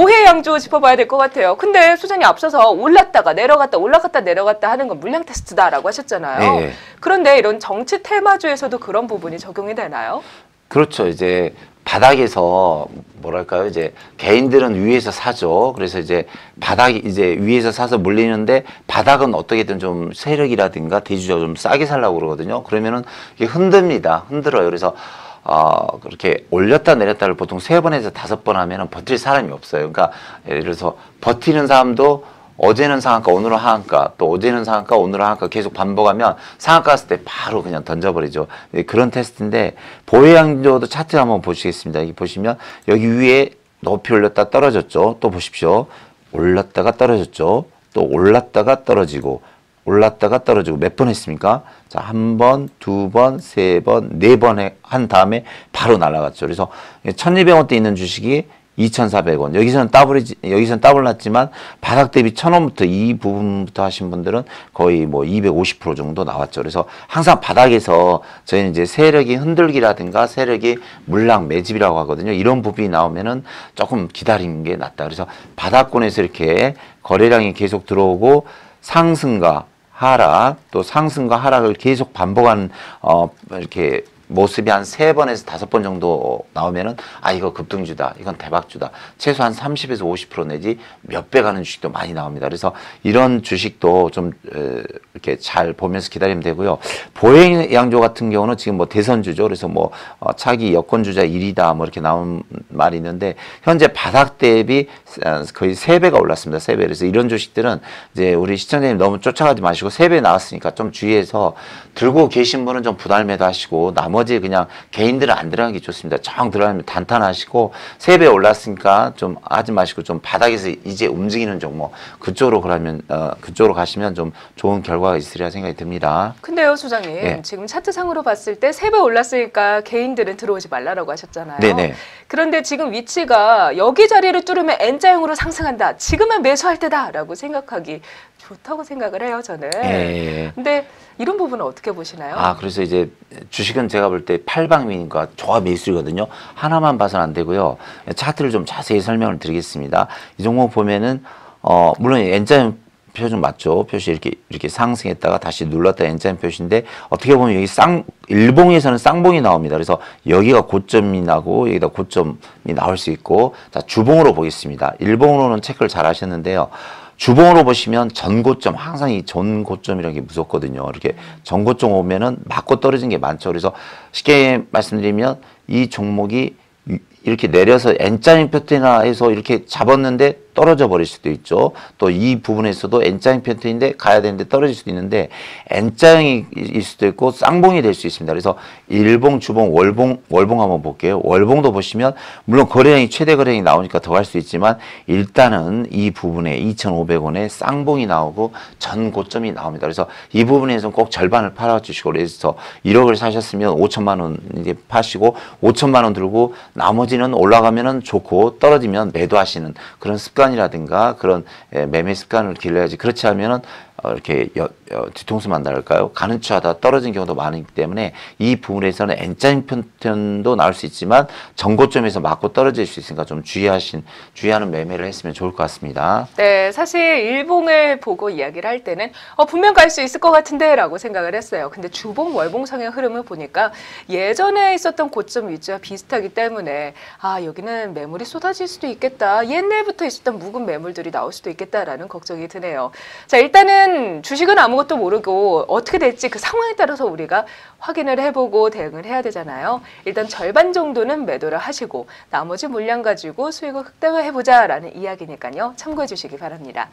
보혜 양조 짚어봐야 될 것 같아요. 근데 소장님 앞서서 올랐다가 내려갔다 올라갔다 내려갔다 하는 건 물량 테스트다라고 하셨잖아요. 네. 그런데 이런 정치 테마주에서도 그런 부분이 적용이 되나요? 그렇죠. 이제 바닥에서 뭐랄까요? 이제 개인들은 위에서 사죠. 그래서 이제 바닥이 이제 위에서 사서 물리는데 바닥은 어떻게든 좀 세력이라든가 대주주가 좀 싸게 살라고 그러거든요. 그러면은 이게 흔듭니다. 흔들어요. 그래서 어, 그렇게 올렸다 내렸다를 보통 세 번에서 다섯 번 하면은 버틸 사람이 없어요. 그러니까 예를 들어서 버티는 사람도 어제는 상한가, 오늘은 하한가, 또 어제는 상한가, 오늘은 하한가 계속 반복하면 상한가 갔을 때 바로 그냥 던져버리죠. 네, 그런 테스트인데 보혜양조도 차트 한번 보시겠습니다. 여기 보시면 여기 위에 높이 올렸다 떨어졌죠. 또 보십시오. 올랐다가 떨어졌죠. 또 올랐다가 떨어지고 올랐다가 떨어지고 몇 번 했습니까? 자, 한 번, 두 번, 세 번, 네 번 한 다음에 바로 날아갔죠. 그래서 1200원대 있는 주식이 2,400원. 여기서는 더블이, 여기서는 더블 났지만 바닥 대비 1,000원부터 이 부분부터 하신 분들은 거의 뭐 250% 정도 나왔죠. 그래서 항상 바닥에서 저희는 이제 세력이 흔들기라든가 세력이 물량 매집이라고 하거든요. 이런 부분이 나오면은 조금 기다리는 게 낫다. 그래서 바닥권에서 이렇게 거래량이 계속 들어오고 상승과 하락 또 상승과 하락을 계속 반복한 어 이렇게 모습이 한 세 번에서 다섯 번 정도 나오면은 아 이거 급등주다. 이건 대박주다. 최소 한 30에서 50% 내지 몇 배 가는 주식도 많이 나옵니다. 그래서 이런 주식도 좀 에, 이렇게 잘 보면서 기다리면 되고요. 보행 양조 같은 경우는 지금 뭐 대선주죠. 그래서 뭐 어, 차기 여권 주자 1위다 뭐 이렇게 나온 말이 있는데 현재 바닥 대비 어, 거의 세 배가 올랐습니다. 세 배. 그래서 이런 주식들은 이제 우리 시청자님 너무 쫓아가지 마시고 세 배 나왔으니까 좀 주의해서 들고 계신 분은 좀 부담 매도 하시고 나머지 그냥 개인들은 안 들어가는 게 좋습니다. 정 들어가면 단단하시고 세배 올랐으니까 좀 하지 마시고 좀 바닥에서 이제 움직이는 종목 그쪽으로 그러면 어, 그쪽으로 가시면 좀 좋은 결과가 있으리라 생각이 듭니다. 근데요, 소장님. 예. 지금 차트상으로 봤을 때 세 배 올랐으니까 개인들은 들어오지 말라라고 하셨잖아요. 네네. 그런데 지금 위치가 여기 자리를 뚫으면 N자형으로 상승한다. 지금은 매수할 때다라고 생각하기 좋다고 생각을 해요, 저는. 예. 근데 이런 부분은 어떻게 보시나요? 아, 그래서 이제 주식은 제가 볼 때 팔방민과 조합 매수이거든요. 하나만 봐서는 안 되고요. 차트를 좀 자세히 설명을 드리겠습니다. 이 종목 보면은 어, 물론 N자형 표준 맞죠. 표시 이렇게 이렇게 상승했다가 다시 눌렀다 N자형 표시인데 어떻게 보면 여기 쌍 일봉에서는 쌍봉이 나옵니다. 그래서 여기가 고점이 나고 여기다 고점이 나올 수 있고 자 주봉으로 보겠습니다. 일봉으로는 체크를 잘 하셨는데요. 주봉으로 보시면 전고점 항상 이 전고점이라는 게 무섭거든요. 이렇게 전고점 오면은 맞고 떨어진 게 많죠. 그래서 쉽게 말씀드리면 이 종목이 이- 이렇게 내려서 N자인 표트나 해서 이렇게 잡았는데 떨어져 버릴 수도 있죠. 또 이 부분에서도 N자인 표트인데 가야 되는데 떨어질 수도 있는데 N자형일 수도 있고 쌍봉이 될 수 있습니다. 그래서 일봉, 주봉, 월봉, 월봉 한번 볼게요. 월봉도 보시면 물론 거래량이 최대 거래량이 나오니까 더갈수 있지만 일단은 이 부분에 2,500원에 쌍봉이 나오고 전 고점이 나옵니다. 그래서 이 부분에서 꼭 절반을 팔아 주시고 그래서 1억을 사셨으면 5천만 원 이제 파시고 5천만 원 들고 나머지는 올라가면은 좋고 떨어지면 매도하시는 그런 습관 이라든가 그런 예, 매매 습관을 길러야지. 그렇지 않으면은 어, 이렇게 뒤통수만 달까요? 가는 추하다 떨어진 경우도 많기 때문에 이 부분에서는 N자인 편도 나올 수 있지만 정고점에서 맞고 떨어질 수 있으니까 좀 주의하신 주의하는 매매를 했으면 좋을 것 같습니다. 네, 사실 일봉을 보고 이야기를 할 때는 어, 분명 갈 수 있을 것 같은데라고 생각을 했어요. 근데 주봉, 월봉상의 흐름을 보니까 예전에 있었던 고점 위치와 비슷하기 때문에 아 여기는 매물이 쏟아질 수도 있겠다. 옛날부터 있었던 묵은 매물들이 나올 수도 있겠다라는 걱정이 드네요. 자 일단은 주식은 아무것도 모르고 어떻게 될지 그 상황에 따라서 우리가 확인을 해보고 대응을 해야 되잖아요. 일단 절반 정도는 매도를 하시고 나머지 물량 가지고 수익을 극대화해보자라는 이야기니까요. 참고해 주시기 바랍니다.